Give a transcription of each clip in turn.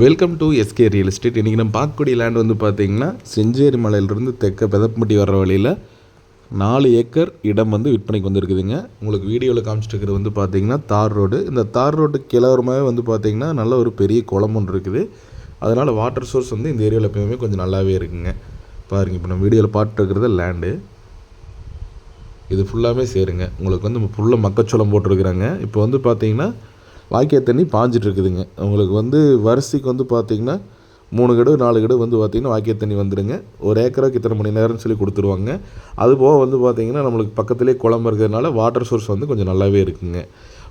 Welcome to SK real estate இன்றைக்கி நம்ம பார்க்கக்கூடிய லேண்ட் வந்து பார்த்தீங்கன்னா செஞ்சேரி மலையிலிருந்து தெற்க பெதப்பட்டி வர்ற வழியில் நாலு ஏக்கர் இடம் வந்து விற்பனைக்கு வந்திருக்குதுங்க. உங்களுக்கு வீடியோவில் காமிச்சிட்டு இருக்கிறது வந்து பார்த்தீங்கன்னா தார் ரோடு. இந்த தார் ரோடு கிளவரமாகவே வந்து பார்த்தீங்கன்னா நல்ல ஒரு பெரிய குளம் ஒன்று இருக்குது. அதனால் வாட்டர் சோர்ஸ் வந்து இந்த ஏரியாவில் எப்பயுமே கொஞ்சம் நல்லாவே இருக்குங்க. பாருங்கள் இப்போ நம்ம வீடியோவில் பார்த்துருக்கிறது லேண்டு இது ஃபுல்லாமே சேருங்க. உங்களுக்கு வந்து ஃபுல்லாக மக்காச்சோளம் போட்டிருக்கிறாங்க. இப்போ வந்து பார்த்தீங்கன்னா வாய்க்கால் தண்ணி பாஞ்சிட்டு இருக்குதுங்க. உங்களுக்கு வந்து வரிசைக்கு வந்து பார்த்தீங்கன்னா மூணு கடு நாலு கடு வந்து பார்த்தீங்கன்னா வாய்க்கால் தண்ணி வந்துடுங்க ஒரு ஏக்கருக்கு இத்தனை மணி நேரம்னு சொல்லி கொடுத்துருவாங்க. அதுபோக வந்து பார்த்திங்கன்னா நம்மளுக்கு பக்கத்துலேயே குளம் இருக்கிறதுனால வாட்டர் சோர்ஸ் வந்து கொஞ்சம் நல்லாவே இருக்குங்க.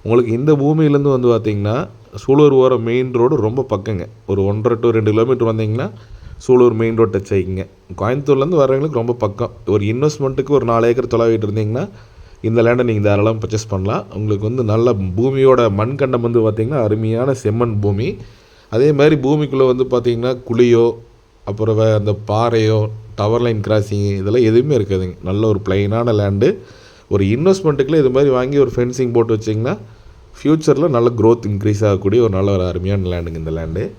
உங்களுக்கு இந்த பூமியிலேருந்து வந்து பார்த்திங்கன்னா சூலூர் ஓரம் மெயின் ரோடு ரொம்ப பக்கங்க. ஒரு ஒன்றரை டு ரெண்டு கிலோமீட்டர் வந்தீங்கன்னா சூலூர் மெயின் ரோட் டச் ஆகிங்க கோயம்புத்தூர்லேருந்து வரவங்களுக்கு ரொம்ப பக்கம். ஒரு இன்வெஸ்ட்மெண்ட்டுக்கு ஒரு நாலு ஏக்கர் தொலைவிட்டு இருந்தீங்கன்னா இந்த லேண்டை நீங்கள் தாராளமாக பர்ச்சேஸ் பண்ணலாம். உங்களுக்கு வந்து நல்ல பூமியோட மண்கண்டம் வந்து பார்த்திங்கன்னா அருமையான செம்மண் பூமி. அதே மாதிரி பூமிக்குள்ளே வந்து பார்த்திங்கன்னா குழியோ அப்புறம் வே- அந்த பாறையோ டவர் லைன் கிராசிங் இதெல்லாம் எதுவுமே இருக்காதுங்க. நல்ல ஒரு பிளைனான லேண்டு ஒரு இன்வெஸ்ட்மெண்ட்டுக்குள்ளே இது மாதிரி வாங்கி ஒரு ஃபென்சிங் போட்டு வச்சிங்கன்னா ஃப்யூச்சரில் நல்ல க்ரோத் இன்க்ரீஸ் ஆகக்கூடிய ஒரு நல்ல ஒரு அருமையான லேண்டுங்க இந்த லேண்டு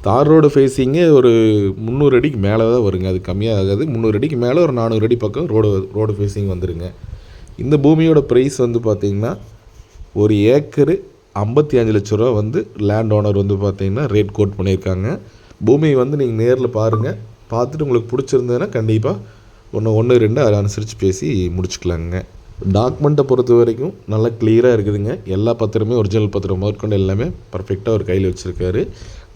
தார் ரோடு ஃபேஸிங்கு ஒரு முந்நூறு அடிக்கு மேலே தான் வருங்க. அது கம்மியாக ஆகாது முந்நூறு அடிக்கு மேலே ஒரு நானூறு அடி பக்கம் ரோடு ரோடு ஃபேஸிங் வந்துருங்க. இந்த பூமியோட ப்ரைஸ் வந்து பார்த்திங்கன்னா ஒரு ஏக்கரு ஐம்பத்தி அஞ்சு லட்ச ரூபா வந்து லேண்ட் ஓனர் வந்து பார்த்திங்கன்னா ரேட் கோட் பண்ணியிருக்காங்க. பூமியை வந்து நீங்கள் நேரில் பாருங்கள் பார்த்துட்டு உங்களுக்கு பிடிச்சிருந்ததுன்னா கண்டிப்பாக ஒன்று ஒன்று ரெண்டு அதை அனுசரித்து பேசி முடிச்சுக்கலாங்க. டாக்குமெண்ட்டை பொறுத்த வரைக்கும் நல்லா கிளியராக இருக்குதுங்க. எல்லா பத்திரமே ஒரிஜினல் பத்திரம் முதற்கொண்டு எல்லாமே பர்ஃபெக்டாக ஒரு கையில் வச்சுருக்காரு.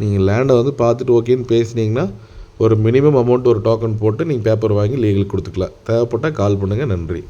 நீங்கள் லேண்டை வந்து பார்த்துட்டு ஓகேன்னு பேசுனீங்கன்னா ஒரு மினிமம் அமௌண்ட் ஒரு டோக்கன் போட்டு நீங்கள் பேப்பர் வாங்கி லீகல் கொடுத்துக்கலாம். தேவைப்பட்டால் கால் பண்ணுங்கள் நன்றி.